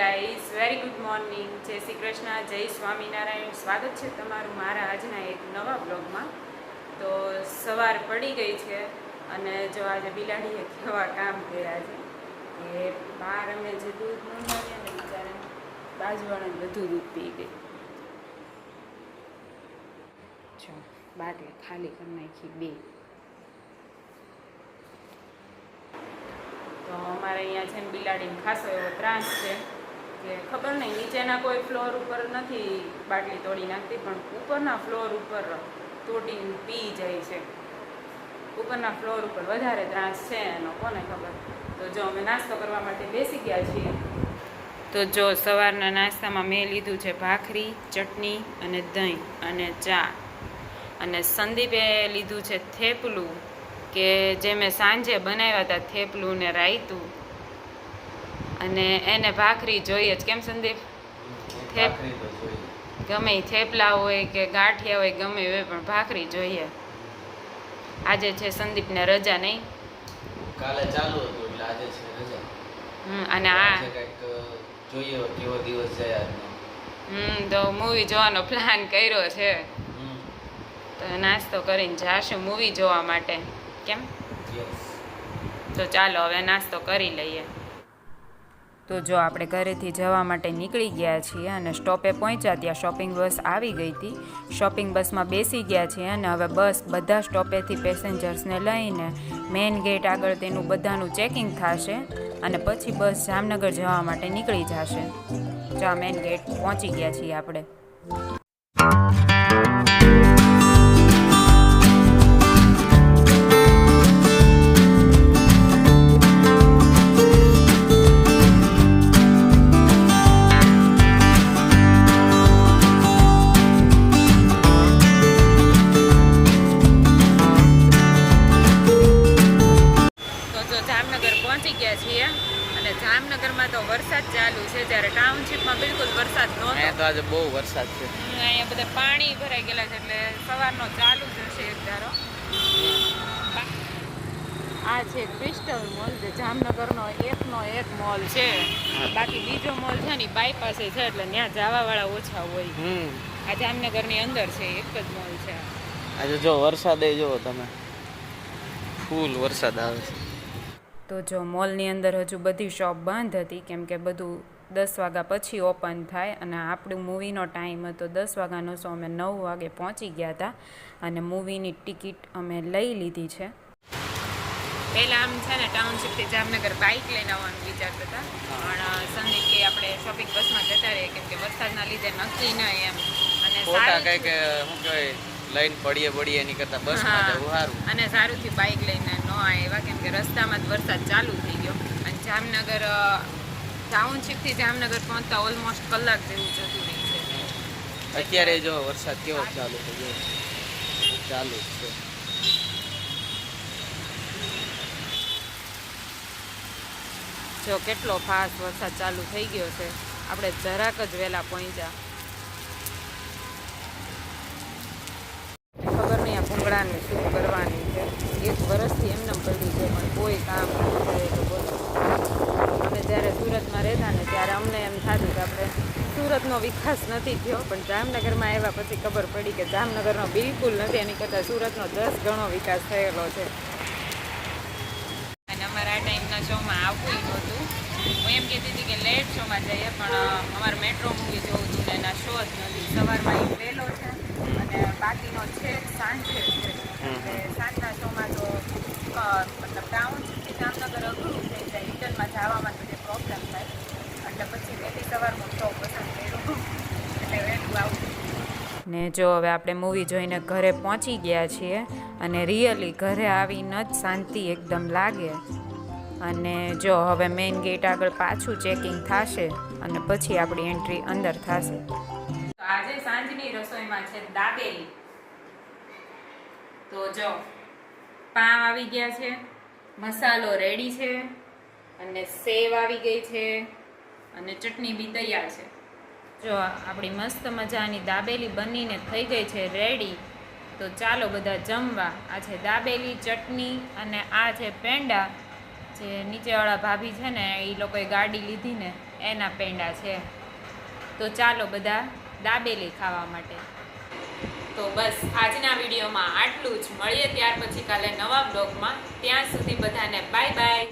Guys very good morning જય શ્રી કૃષ્ણ. જય સ્વામિનારાયણ. સ્વાગત છે તમારું મારા આજના એક નવા બ્લોગમાં તો સવાર પડી ગઈ છે અને જો આજે બિલાડીએ કેવા કામ કર્યા છે કે બહાર અમે જે દૂધ મંગાવ્યા ને બિચારે બાજુવાળાને બધું દૂધ પી ગઈ. જો, બાટલી ખાલી કરી નાખી, બે. તો અમારે અહીંયા છે ને બિલાડીને ખાસો એવો ત્રાસ છે. કે ખબર નહીં, નીચેના કોઈ ફ્લોર ઉપર નથી બાટલી તોડી નાખતી, પણ ઉપરના ફ્લોર ઉપર તોડી પી જાય છે. ઉપરના ફ્લોર ઉપર વધારે ત્રાસ છે એનો, કોને ખબર? તો જો અમે નાસ્તો કરવા માટે બેસી ગયા છીએ, તો જો સવારના નાસ્તામાં મેં લીધું છે ભાખરી, ચટણી અને દહીં અને ચા. અને સંદીપે લીધું છે થેપલું, કે જે મેં સાંજે બનાવ્યા હતા થેપલું ને રાયતું અને એને ભાખરી જોઈએ જ કેમ સંદીપ? થેપ. ગમે થેપલા હોય કે ગાંઠિયા હોય ગમે હોય પણ ભાખરી જોઈએ. આજે છે સંદીપને રજા નહીં કાલે ચાલુ હતું એટલે આજે છે રજા. હમ, અને આ જોઈએ કેવો દિવસ જાય આજનો. હમ તો મૂવી જોવાનો પ્લાન કર્યો છે. તો નાસ્તો કરીને જાશું મૂવી જોવા માટે. કેમ? તો ચાલો હવે નાસ્તો કરી લઈએ. તો જો આપણે ઘરેથી જવા માટે નીકળી ગયા છીએ અને સ્ટોપે પહોંચ્યા ત્યાં શોપિંગ બસ આવી ગઈ હતી. શોપિંગ બસમાં બેસી ગયા છીએ અને હવે બસ બધા સ્ટોપેથી પેસેન્જર્સને લઈને મેઇન ગેટ આગળ તેનું બધાનું ચેકિંગ થશે અને પછી બસ જામનગર જવા માટે નીકળી જશે. જો મેઇન ગેટ પહોંચી ગયા છીએ આપણે. તો વરસાદ ચાલુ છે જ્યારે ટાઉનશીપમાં બિલકુલ વરસાદ નહોતો. અહીંયા તો આજે બહુ વરસાદ છે. અહીંયા બધા પાણી ભરાઈ ગયેલા છે એટલે સવારનો ચાલુ જ હશે એક ધારો. આ છે ક્રિસ્ટલ મોલ જે જામનગરનો એકનો એક મોલ છે. બાકી બીજો મોલ છે ને બાયપાસે છે એટલે ત્યાં જવાવાળા ઓછા હોય. હમ. આ જામનગરની અંદર છે એક જ મોલ છે. આજે જો વરસાદ જો તમે. ફૂલ વરસાદ આવે છે. તો જો મોલની અંદર હજુ બધી શોપ બંધ હતી કેમ કે બધું દસ વાગ્યા પછી ઓપન થાય અને આપણું મૂવીનો ટાઈમ હતો દસ વાગ્યાનો સો અમે નવ વાગે પહોંચી ગયા હતા અને મૂવીની ટિકિટ અમે લઈ લીધી છે. પહેલાં આમ છે ને ટાઉનશીપથી જામનગર બાઇક લઈને આવવાનું વિચારતા હતા પણ સંદીપ કે આપણે શોપિંગ બસમાં જતા રહીએ કેમ કે વરસાદના લીધે નક્કી નહીં એમ. અને શું કહેવાય લાઈન પડીએ પડીએ એની કરતા બસમાં. જવું સારું. અને સારુંથી બાઇક લઈને ન આવ્યા કેમ કે રસ્તામાં જ વરસાદ ચાલુ થઈ ગયો. અને જામનગર ટાઉનશીપથી જામનગર પહોંચતા ઓલમોસ્ટ કલાક જેવું જતું રહી છે. અત્યારે જો વરસાદ કેવો ચાલુ થઈ ગયો. ચાલુ છે. જો કેટલો ફાસ્ટ વરસાદ ચાલુ થઈ ગયો છે. આપણે જરાક જ વહેલા પહોંચ્યા. નહીં શું કરવાની છે. એક વર્ષથી એમને પડી છે, પણ કોઈ કામ નથી કરેલું અમે જ્યારે સુરતમાં રહેતા ને ત્યારે અમને એમ થતું કે આપણે સુરતનો વિકાસ નથી થયો, પણ જામનગરમાં આવ્યા પછી ખબર પડી કે જામનગરનો બિલકુલ નથી. એની કરતાં સુરતનો દસ ગણો વિકાસ થયેલો છે. અને અમારા આ ટાઈમના શોમાં આવવું નહોતું. હું એમ કહેતી હતી કે લેટ શોમાં જઈએ, પણ અમારે મેટ્રો મૂવી જોવું હતું ને એના શો જ નથી. સવારમાં બાકીનો છે સાંજ છે. સાંજના શોમાં તો મતલબ ટાઉનથી જામનગર અઘરું થઈ જાય. રિટર્નમાં જવામાં તો પ્રોબ્લેમ થાય. એટલે પછી વહેલી સવારમાં શો પસંદ કર્યો એટલે વહેલું આવું ને જો હવે આપણે મૂવી જોઈને ઘરે પહોંચી ગયા છીએ અને રિયલી ઘરે આવીને જ શાંતિ એકદમ લાગે. અને જો હવે મેઇન ગેટ આગળ પાછું ચેકિંગ થશે અને પછી આપણી એન્ટ્રી અંદર થશે. આજે સાંજની રસોઈમાં છે દાબેલી. તો જો, પાવ આવી ગયા છે, મસાલો રેડી છે, અને સેવ આવી ગઈ છે, અને ચટણી બી તૈયાર છે. જો, આપણી મસ્ત મજાની દાબેલી બનીને થઈ ગઈ છે રેડી તો ચાલો બધા જમવા. આ છે દાબેલી ચટણી અને આ છે પેંડા. જે નીચેવાળા ભાભી છે ને, એ લોકોએ ગાડી લીધી ને એના પેંડા છે. તો ચાલો બધા દાબેલી ખાવા માટે. તો બસ આજના વિડીયોમાં આટલું જ. મળીએ ત્યાર પછી કાલે નવા બ્લોગમાં. ત્યાં સુધી બધાને બાય બાય.